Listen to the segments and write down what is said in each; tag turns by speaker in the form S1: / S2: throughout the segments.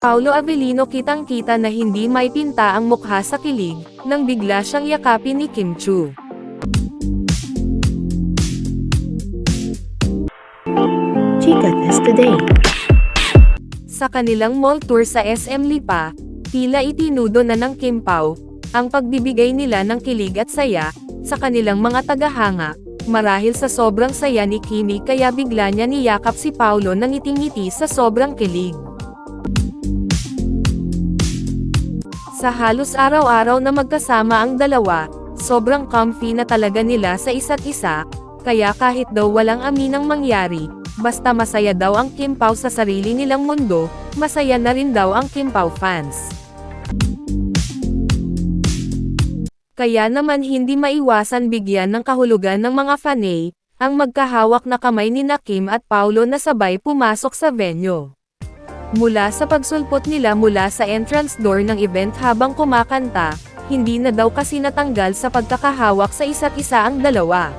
S1: Paulo Avellino kitang-kita na hindi may pinta ang mukha sa kilig, nang bigla siyang yakapin ni Kim Chu.
S2: Chica Test Today.
S1: Sa kanilang mall tour sa SM Lipa, tila itinudo na ng Kim Pao, ang pagbibigay nila ng kilig at saya, sa kanilang mga tagahanga, marahil sa sobrang saya ni Kimi kaya bigla niya niyakap si Paulo ng ngiting-ngiti sa sobrang kilig. Sa halos araw-araw na magkasama ang dalawa, sobrang comfy na talaga nila sa isa't isa, kaya kahit daw walang aminang mangyari, basta masaya daw ang Kim Pao sa sarili nilang mundo, masaya na rin daw ang Kim Pao fans. Kaya naman hindi maiwasan bigyan ng kahulugan ng mga fanay, ang magkahawak na kamay ni na Kim at Paulo na sabay pumasok sa venue. Mula sa pagsulpot nila mula sa entrance door ng event habang kumakanta, hindi na daw kasi natanggal sa pagkakahawak sa isa't isa ang dalawa.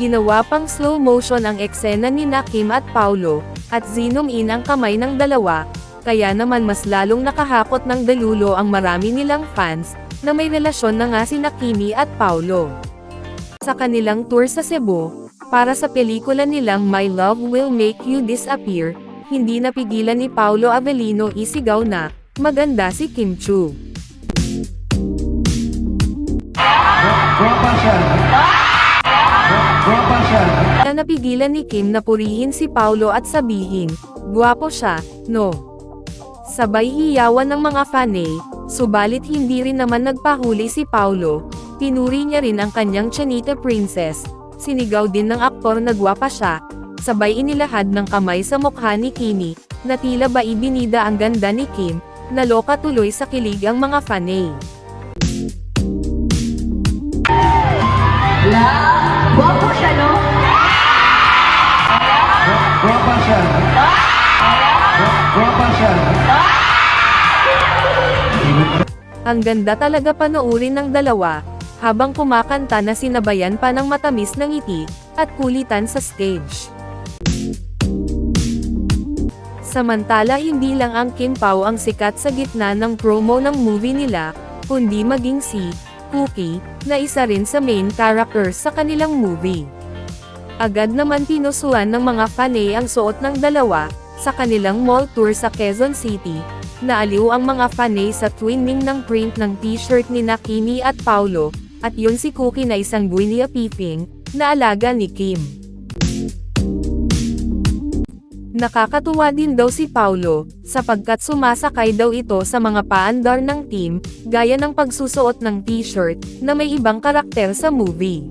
S1: Ginawa pang slow motion ang eksena ni na Kim at Paulo, at zoom in ang kamay ng dalawa, kaya naman mas lalong nakahakot ng dalulo ang marami nilang fans, na may relasyon na nga sina Kimi at Paulo. Sa kanilang tour sa Cebu, para sa pelikula nilang My Love Will Make You Disappear, hindi napigilan ni Paulo Avellino isigaw na, maganda si Kim Chu.
S3: Guwapa.
S1: Na napigilan ni Kim na purihin si Paulo at sabihin, guwapo siya, no. Sabay hiyawan ng mga fanay, subalit hindi rin naman nagpahuli si Paulo, pinuri niya rin ang kanyang Chanita Princess, sinigaw din ng aktor na gwapa siya, sabay inilahad ng kamay sa mukha ni Kimi, na tila ba ibinida ang ganda ni Kim, naloka tuloy sa kilig ang mga fanay.
S2: Guwapo siya, no?
S3: Guwapa siya. Guwapa siya.
S1: Ang ganda talaga panoorin ng dalawa, habang kumakanta na sinabayan pa ng matamis na ngiti, at kulitan sa stage. Samantala hindi lang ang Kim Pao ang sikat sa gitna ng promo ng movie nila, kundi maging si Cookie, na isa rin sa main characters sa kanilang movie. Agad naman pinusuan ng mga fanay ang suot ng dalawa, sa kanilang mall tour sa Quezon City, naaliw ang mga fanay sa twinning ng print ng t-shirt ni Nakimi at Paulo, at yun si Cookie na isang Guinea Piping, na alaga ni Kim. Nakakatuwa din daw si Paulo, sapagkat sumasakay daw ito sa mga paandar ng team, gaya ng pagsusuot ng t-shirt, na may ibang karakter sa movie.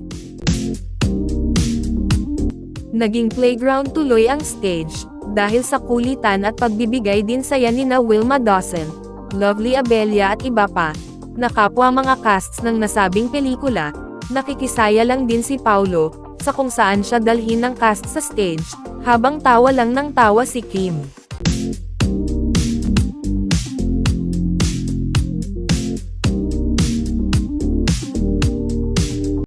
S1: Naging playground tuloy ang stage, dahil sa kulitan at pagbibigay din saya ni na Wilma Dawson, Lovely Abelia at iba pa, na kapwa mga casts ng nasabing pelikula, nakikisaya lang din si Paulo, sa kung saan siya dalhin ng cast sa stage, habang tawa lang ng tawa si Kim.